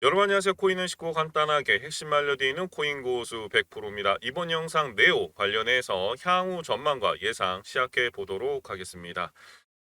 여러분 안녕하세요. 코인은 쉽고 간단하게 핵심 알려드리는 코인 고수 100%입니다. 이번 영상 네오 관련해서 향후 전망과 예상 시작해 보도록 하겠습니다.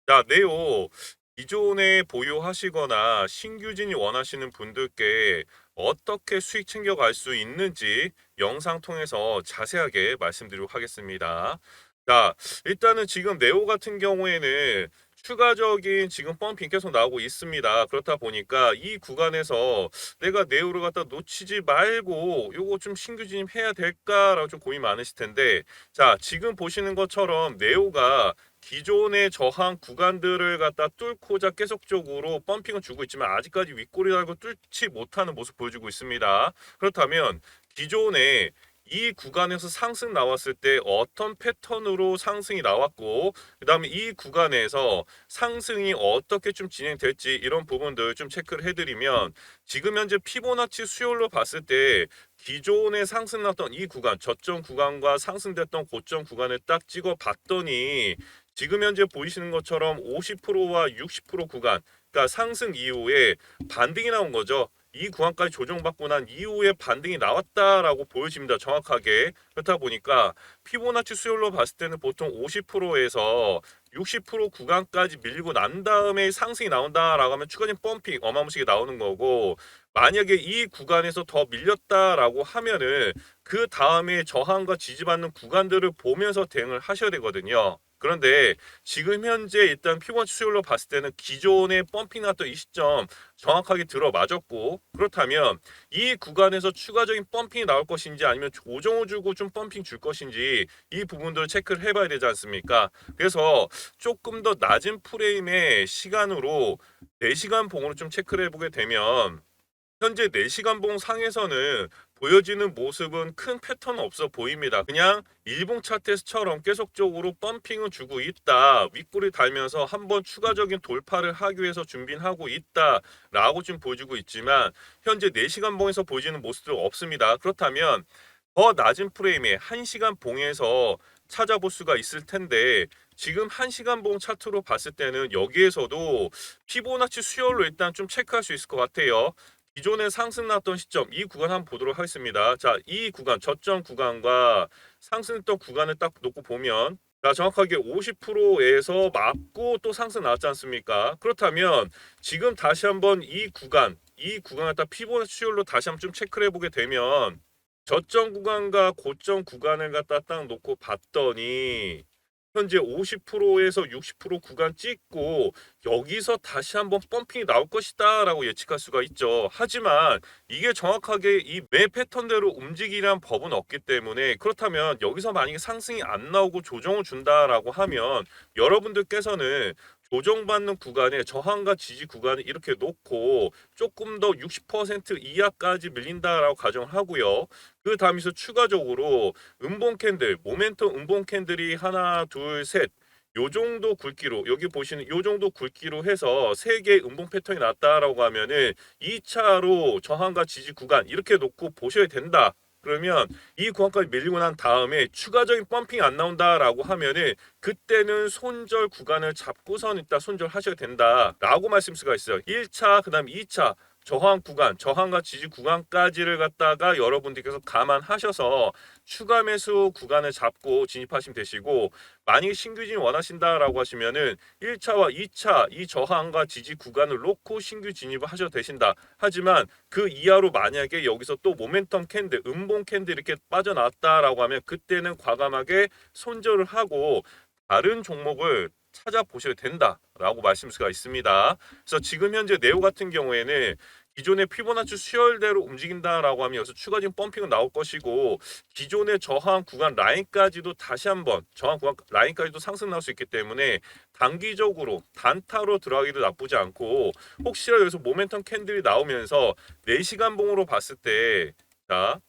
자, 네오 기존에 보유하시거나 신규 진이 원하시는 분들께 어떻게 수익 챙겨갈 수 있는지 영상 통해서 자세하게 말씀드리도록 하겠습니다. 자, 일단은 지금 네오 같은 경우에는 추가적인 지금 펌핑 계속 나오고 있습니다. 그렇다 보니까 이 구간에서 내가 네오를 갖다 놓치지 말고 요거 좀 신규 진입해야 될까라고 좀 고민 많으실 텐데 자 지금 보시는 것처럼 네오가 기존의 저항 구간들을 갖다 뚫고자 계속적으로 펌핑을 주고 있지만 아직까지 윗골이 달고 뚫지 못하는 모습 보여주고 있습니다. 그렇다면 기존에 이 구간에서 상승 나왔을 때 어떤 패턴으로 상승이 나왔고 그다음에 이 구간에서 상승이 어떻게 좀 진행될지 이런 부분들 좀 체크를 해드리면 지금 현재 피보나치 수요일로 봤을 때 기존에 상승 났던 이 구간 저점 구간과 상승됐던 고점 구간을 딱 찍어 봤더니 지금 현재 보이시는 것처럼 50%와 60% 구간 그러니까 상승 이후에 반등이 나온 거죠. 이 구간까지 조정받고 난 이후에 반등이 나왔다라고 보여집니다. 정확하게. 그렇다 보니까 피보나치 수요일로 봤을 때는 보통 50%에서 60% 구간까지 밀리고 난 다음에 상승이 나온다라고 하면 추가적인 펌핑 어마무시하게 나오는 거고 만약에 이 구간에서 더 밀렸다라고 하면은 그 다음에 저항과 지지받는 구간들을 보면서 대응을 하셔야 되거든요. 그런데 지금 현재 일단 피보나치 수요일로 봤을 때는 기존의 펌핑 났던 이 시점 정확하게 들어맞았고 그렇다면 이 구간에서 추가적인 펌핑이 나올 것인지 아니면 조정을 주고 좀 펌핑 줄 것인지 이 부분들을 체크를 해봐야 되지 않습니까? 그래서 조금 더 낮은 프레임의 시간으로 4시간 봉으로 좀 체크를 해보게 되면 현재 4시간 봉 상에서는 보여지는 모습은 큰 패턴 없어 보입니다. 그냥 일봉 차트에서처럼 계속적으로 펌핑을 주고 있다. 윗골이 달면서 한번 추가적인 돌파를 하기 위해서 준비를 하고 있다 라고 지금 보여주고 있지만 현재 4시간 봉에서 보여지는 모습도 없습니다. 그렇다면 더 낮은 프레임의 1시간 봉에서 찾아볼 수가 있을 텐데 지금 1시간 봉 차트로 봤을 때는 여기에서도 피보나치 수요일로 일단 좀 체크할 수 있을 것 같아요. 기존에 상승 났던 시점 이 구간 한번 보도록 하겠습니다. 자, 이 구간 저점 구간과 상승했던 구간을 딱 놓고 보면 자, 정확하게 50%에서 맞고 또 상승 나왔지 않습니까? 그렇다면 지금 다시 한번 이 구간, 이 구간을 딱 피보나치 수요일로 다시 한번 좀 체크를 해보게 되면 저점 구간과 고점 구간을 갖다 딱 놓고 봤더니 현재 50%에서 60% 구간 찍고 여기서 다시 한번 펌핑이 나올 것이다 라고 예측할 수가 있죠. 하지만 이게 정확하게 이 매 패턴대로 움직이란 법은 없기 때문에 그렇다면 여기서 만약에 상승이 안 나오고 조정을 준다라고 하면 여러분들께서는 조정받는 구간에 저항과 지지 구간을 이렇게 놓고 조금 더 60% 이하까지 밀린다라고 가정을 하고요. 그 다음에서 추가적으로 음봉 캔들, 모멘텀 음봉 캔들이 하나, 둘, 셋. 요 정도 굵기로 여기 보시는 요 정도 굵기로 해서 세 개의 음봉 패턴이 났다라고 하면은 2차로 저항과 지지 구간 이렇게 놓고 보셔야 된다. 그러면 이 구간까지 밀리고 난 다음에 추가적인 펌핑이 안 나온다라고 하면은 그때는 손절 구간을 잡고선 일단 손절하셔야 된다라고 말씀 수가 있어요. 1차 그다음 2차 저항 구간, 저항과 지지 구간까지를 갖다가 여러분들께서 감안하셔서 추가 매수 구간을 잡고 진입하시면 되시고 만약에 신규진 원하신다라고 하시면은 1차와 2차 이 저항과 지지 구간을 놓고 신규 진입을 하셔도 되신다. 하지만 그 이하로 만약에 여기서 또 모멘텀 캔들, 음봉 캔들 이렇게 빠져나왔다라고 하면 그때는 과감하게 손절을 하고 다른 종목을 찾아보셔야 된다 라고 말씀 수가 있습니다. 그래서 지금 현재 네오 같은 경우에는 기존의 피보나치 수열대로 움직인다라고 하면 여기서 추가적인 펌핑은 나올 것이고 기존의 저항 구간 라인까지도 다시 한번 저항 구간 라인까지도 상승 나올 수 있기 때문에 단기적으로 단타로 들어가기도 나쁘지 않고 혹시라도 여기서 모멘텀 캔들이 나오면서 4시간 봉으로 봤을 때 자,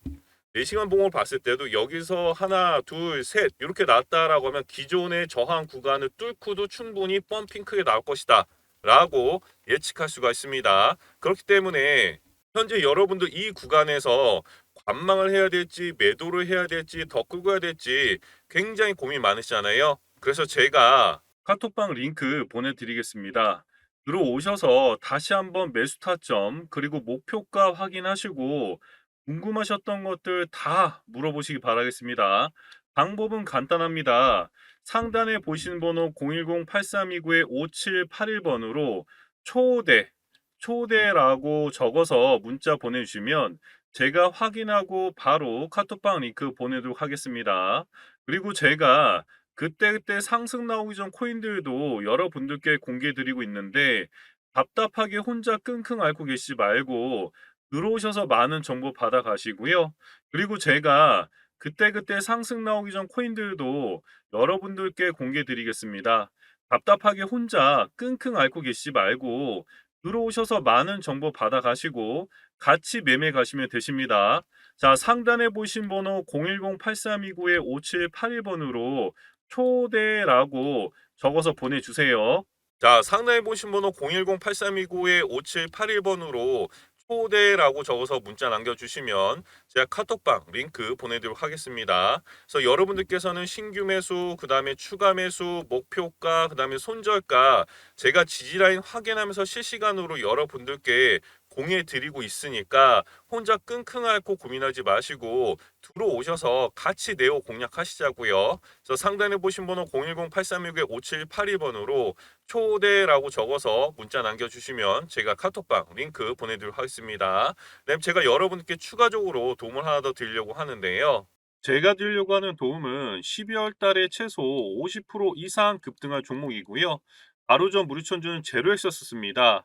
4시간 봉을 봤을 때도 여기서 하나, 둘, 셋 이렇게 나왔다라고 하면 기존의 저항 구간을 뚫고도 충분히 펌핑 크게 나올 것이다. 라고 예측할 수가 있습니다. 그렇기 때문에 현재 여러분들 이 구간에서 관망을 해야 될지 매도를 해야 될지 더 끌고 해야 될지 굉장히 고민 많으시잖아요. 그래서 제가 카톡방 링크 보내드리겠습니다. 들어오셔서 다시 한번 매수 타점 그리고 목표가 확인하시고 궁금하셨던 것들 다 물어보시기 바라겠습니다. 방법은 간단합니다. 상단에 보시는 번호 010-8329-5781번으로 초대, 초대라고 적어서 문자 보내주시면 제가 확인하고 바로 카톡방 링크 보내도록 하겠습니다. 그리고 제가 그때그때 상승 나오기 전 코인들도 여러분들께 공개 드리고 있는데 답답하게 혼자 끙끙 앓고 계시지 말고 들어오셔서 많은 정보 받아 가시고요. 그리고 제가 그때그때 상승 나오기 전 코인들도 여러분들께 공개 드리겠습니다. 답답하게 혼자 끙끙 앓고 계시지 말고 들어오셔서 많은 정보 받아 가시고 같이 매매 가시면 되십니다. 자, 상단에 보신 번호 010-8329-5781번으로 초대라고 적어서 보내주세요. 자, 상단에 보신 번호 010-8329-5781번으로 초대라고 적어서 문자 남겨주시면 제가 카톡방 링크 보내드리도록 하겠습니다. 그래서 여러분들께서는 신규 매수, 그 다음에 추가 매수, 목표가, 그 다음에 손절가 제가 지지라인 확인하면서 실시간으로 여러분들께 공유해 드리고 있으니까 혼자 끙끙 앓고 고민하지 마시고 들어오셔서 같이 네오 공략하시자고요. 그래서 상단에 보신 번호 010-8361-5782번으로 초대라고 적어서 문자 남겨주시면 제가 카톡방 링크 보내드리도록 하겠습니다. 그다음 제가 여러분께 추가적으로 도움을 하나 더 드리려고 하는데요. 제가 드리려고 하는 도움은 12월 달에 최소 50% 이상 급등할 종목이고요. 바로 전 무료천주는 제로엑스 썼습니다.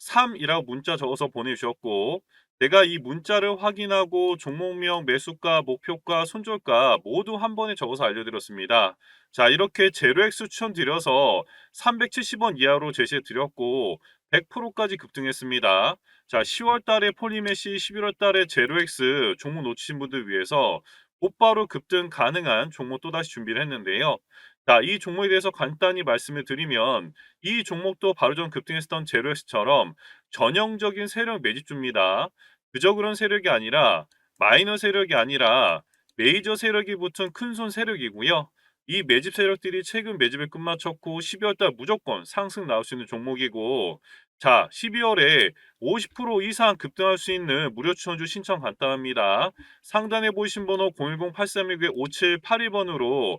3이라고 문자 적어서 보내주셨고 제가 이 문자를 확인하고 종목명, 매수가, 목표가, 손절가 모두 한 번에 적어서 알려드렸습니다. 자, 이렇게 제로엑스 추천드려서 370원 이하로 제시해 드렸고 100%까지 급등했습니다. 자, 10월 달에 폴리메시, 11월 달에 제로엑스 종목 놓치신 분들 위해서 곧바로 급등 가능한 종목 또다시 준비를 했는데요. 자, 이 종목에 대해서 간단히 말씀을 드리면 이 종목도 바로 전 급등했었던 제로엑스처럼 전형적인 세력 매집주입니다. 그저 그런 세력이 아니라 마이너 세력이 아니라 메이저 세력이 붙은 큰손 세력이고요. 이 매집 세력들이 최근 매집을 끝마쳤고 12월 달 무조건 상승 나올 수 있는 종목이고 자, 12월에 50% 이상 급등할 수 있는 무료 추천주 신청 간단합니다. 상단에 보이신 번호 010-8361-5782번으로